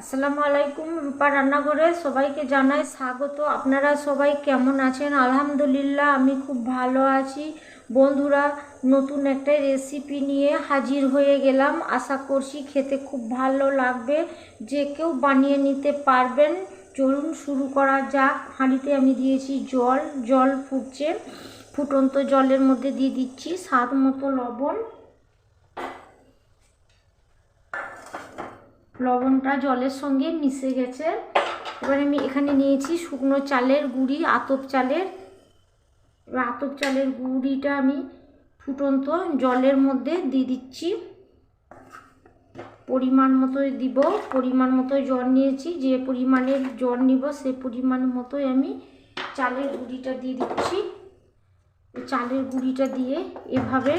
আসসালামু আলাইকুম রূপা রান্নাঘরে সবাইকে জানাই স্বাগত। আপনারা সবাই কেমন আছেন? আলহামদুলিল্লাহ, আমি খুব ভালো আছি। বন্ধুরা, নতুন একটা রেসিপি নিয়ে হাজির হয়ে গেলাম। আশা করছি খেতে খুব ভালো লাগবে। যে কেউ বানিয়ে নিতে পারবেন, চলুন শুরু করা যাক। হাঁড়িতে আমি দিয়েছি জল জল ফুটছে। ফুটন্ত জলের মধ্যে দিয়ে দিচ্ছি স্বাদ মতো লবণ। লবণটা জলের সঙ্গে মিশে গেছে। এবার আমি এখানে নিয়েছি শুকনো চালের গুঁড়ি, আতপ চালের। এবার আতপ চালের গুঁড়িটা আমি ফুটন্ত জলের মধ্যে দিয়ে দিচ্ছি। পরিমাণ মতো দিব, পরিমাণ মতো জল নিয়েছি, যে পরিমাণের জল নিব সে পরিমাণ মতোই আমি চালের গুঁড়িটা দিয়ে দিচ্ছি। চালের গুঁড়িটা দিয়ে এভাবে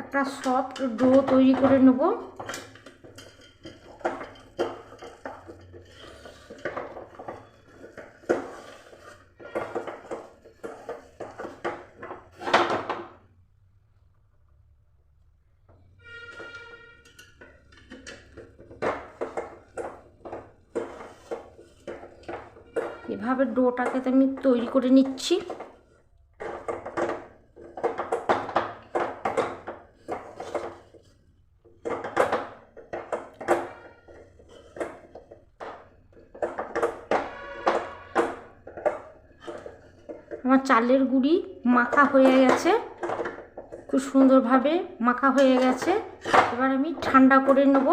একটা সফট ডো তৈরি করে নেব। এভাবে ডোটাকে আমি তৈরি করে নিচ্ছি। আমার চালের গুঁড়ি মাখা হয়ে গেছে। খুব সুন্দরভাবে মাখা হয়ে গেছে। এবার আমি ঠান্ডা করে নেব।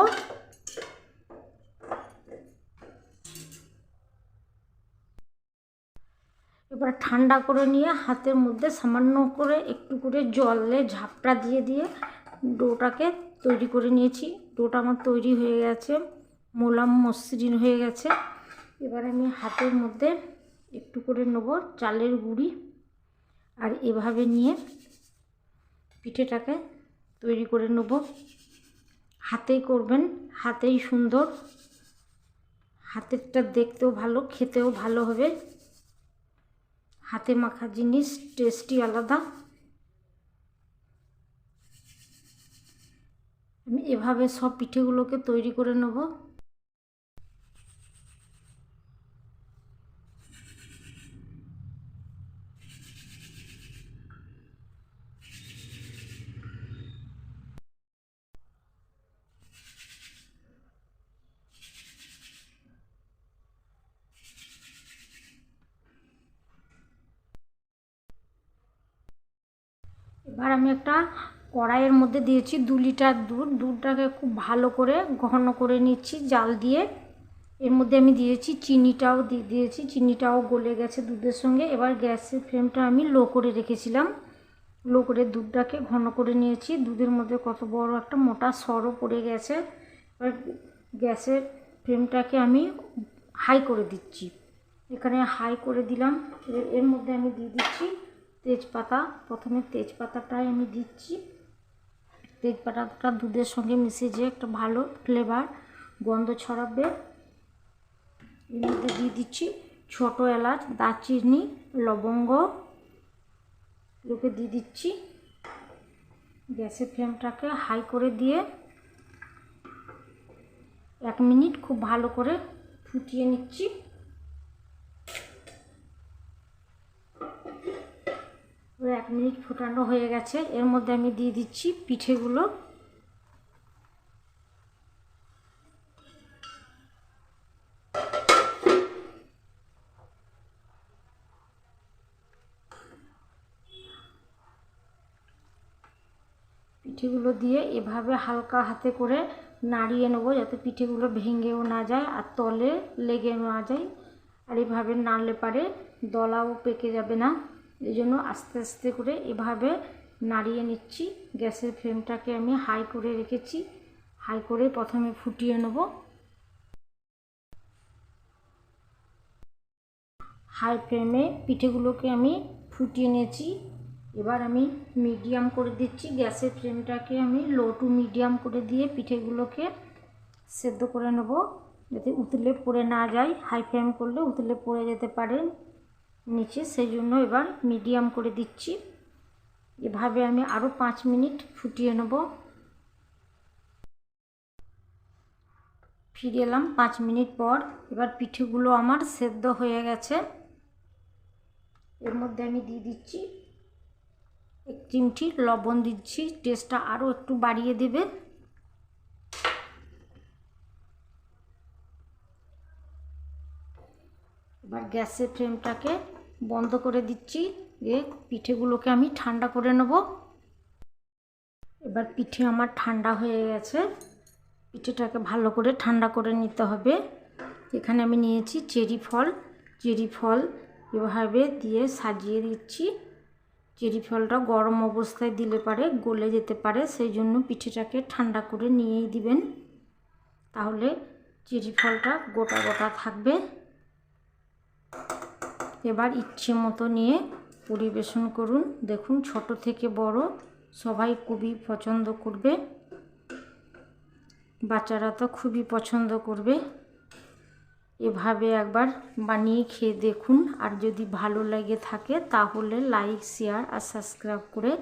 এবার ঠান্ডা করে নিয়ে হাতের মধ্যে সামান্য করে একটু করে জলে ঝাপটা দিয়ে দিয়ে ডোটাকে তৈরি করে নিয়েছি। ডোটা আমার তৈরি হয়ে গেছে, মোলাম মসৃণ হয়ে গেছে। এবার আমি হাতের মধ্যে একটু করে নেব চালের গুঁড়ি আর এভাবে নিয়ে পিঠেটাকে তৈরি করে নেব। হাতেই করবেন, হাতেই সুন্দর। হাতেরটা দেখতেও ভালো, খেতেও ভালো হবে। হাতে মাখা জিনিস টেস্টই আলাদা। আমি এভাবে সব পিঠেগুলোকে তৈরি করে নেব। এবার আমি একটা কড়াইয়ের মধ্যে দিয়েছি দু লিটার দুধ। দুধটাকে খুব ভালো করে ঘন করে নিচ্ছি জাল দিয়ে। এর মধ্যে আমি দিয়েছি চিনিটাও দিয়ে দিয়েছি। চিনিটাও গলে গেছে দুধের সঙ্গে। এবার গ্যাসের ফ্লেমটা আমি লো করে রেখেছিলাম। লো করে দুধটাকে ঘন করে নিয়েছি। দুধের মধ্যে কত বড় একটা মোটা সরও পড়ে গেছে। এবার গ্যাসের ফ্লেমটাকে আমি হাই করে দিচ্ছি। এখানে হাই করে দিলাম। এর- মধ্যে আমি দিয়ে দিচ্ছি তেজপাতা, প্রথমে তেজপাতাটাই আমি দিচ্ছি। তেজপাতাটা দুধের সঙ্গে মিশে যে একটা ভালো ফ্লেভার গন্ধ ছড়াবে। এর মধ্যে দিয়ে দিচ্ছি ছোটো এলাচ, দারচিনি, লবঙ্গ। এগুলোকে দিয়ে দিচ্ছি। গ্যাসের ফ্লেমটাকে হাই করে দিয়ে এক মিনিট খুব ভালো করে ফুটিয়ে নিচ্ছি এবার এক মিনিট ফোটানো হয়ে গেছে। এর মধ্যে আমি দিয়ে দিচ্ছি পিঠেগুলো। পিঠেগুলো দিয়ে এভাবে হালকা হাতে করে নাড়িয়ে নেব যাতে পিঠেগুলো ভেঙেও না যায় আর তলে লেগে না যায়। আর এভাবে নাড়লে পারে দলাও পেকে যাবে না। এই জন্য আস্তে আস্তে করে এভাবে নাড়িয়ে নিচ্ছি। গ্যাসের ফ্লেমটাকে আমি হাই করে রেখেছি। হাই করে প্রথমে ফুটিয়ে নেব। হাই ফ্লেমে পিঠেগুলোকে আমি ফুটিয়ে নিয়েছি। এবার আমি মিডিয়াম করে দিচ্ছি। গ্যাসের ফ্লেমটাকে আমি লো টু মিডিয়াম করে দিয়ে পিঠেগুলোকে সেদ্ধ করে নেব। যাতে উতলে পড়ে না যায়। হাই ফ্লেম করলে উতলে পড়ে যেতে পারে। নিচে সেই জন্য এবার মিডিয়াম করে দিচ্ছি। এভাবে আমি আরও পাঁচ মিনিট ফুটিয়ে নেব। ফিরে এলাম পাঁচ মিনিট পর। এবার পিঠেগুলো আমার সেদ্ধ হয়ে গেছে। এর মধ্যে আমি দিয়ে দিচ্ছি এক চিমটি লবণ দিচ্ছি। টেস্টটা আরও একটু বাড়িয়ে দেবে। এবার গ্যাসের ফ্লেমটাকে বন্ধ করে দিচ্ছি। দিয়ে পিঠেগুলোকে আমি ঠান্ডা করে নেব। এবার পিঠে আমার ঠান্ডা হয়ে গেছে। পিঠেটাকে ভালো করে ঠান্ডা করে নিতে হবে। এখানে আমি নিয়েছি চেরি ফল। চেরি ফল এভাবে দিয়ে সাজিয়ে দিচ্ছি। চেরি ফলটা গরম অবস্থায় দিলে পারে, গলে যেতে পারে, সেই জন্য পিঠেটাকে ঠান্ডা করে নিয়েই দিবেন। তাহলে চেরি ফলটা গোটা গোটা থাকবে। এবার ইচ্ছে মতো নিয়ে পরিবেশন করুন। দেখুন, ছোট থেকে বড় সবাই খুবই পছন্দ করবে। বাচ্চারা তো খুবই পছন্দ করবে। এভাবে একবার বানিয়ে খেয়ে দেখুন। আর যদি ভালো লেগে থাকে, তাহলে লাইক, শেয়ার আর সাবস্ক্রাইব করে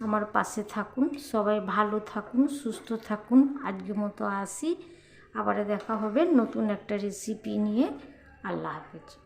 আমার পাশে থাকুন। সবাই ভালো থাকুন, সুস্থ থাকুন। আজকে মতো আসি। আবার দেখা হবে নতুন একটা রেসিপি নিয়ে। আল্লাহ হাফেজ।